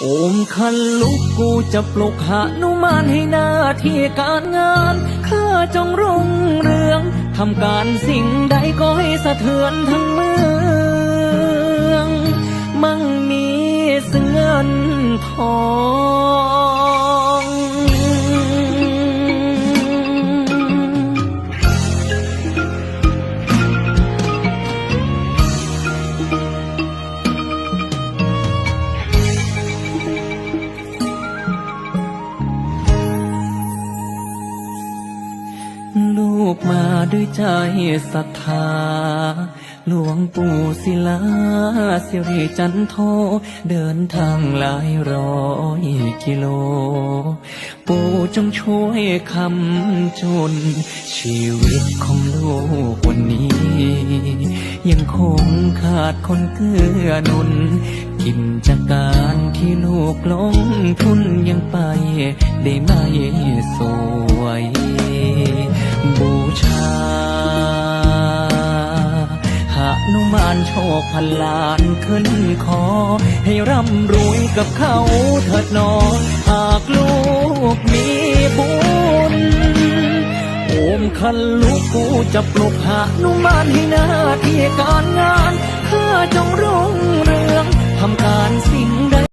โอมคันลุกกูจะปลุกหานุมานให้หน้าที่การงานข้าจงรุ่งเรืองทำการสิ่งใดก็ให้สะเทือนทั้งเมือง มั่งมีซึ่งเงินทอง ลูกมาด้วยใจศรัทธา หลวงปู่ศิลาสิริจันโท เดินทางหลายร้อยกิโล ปู่จงช่วยคำจุนชีวิตของลูกวันนี้ ยังคงขาดคนเกื้อหนุน กิจการที่ลูกลงทุนยังไปได้ไม่สู หานุมานโชคพันล้านขึ้นคอ ให้ร่ำรวยกับเขาเถิดนอหากลูกมีบุญโอมคันลูกกูจะปลุกหานุมานให้หน้าที่การงานข้าจงรุ่งเรืองทำการส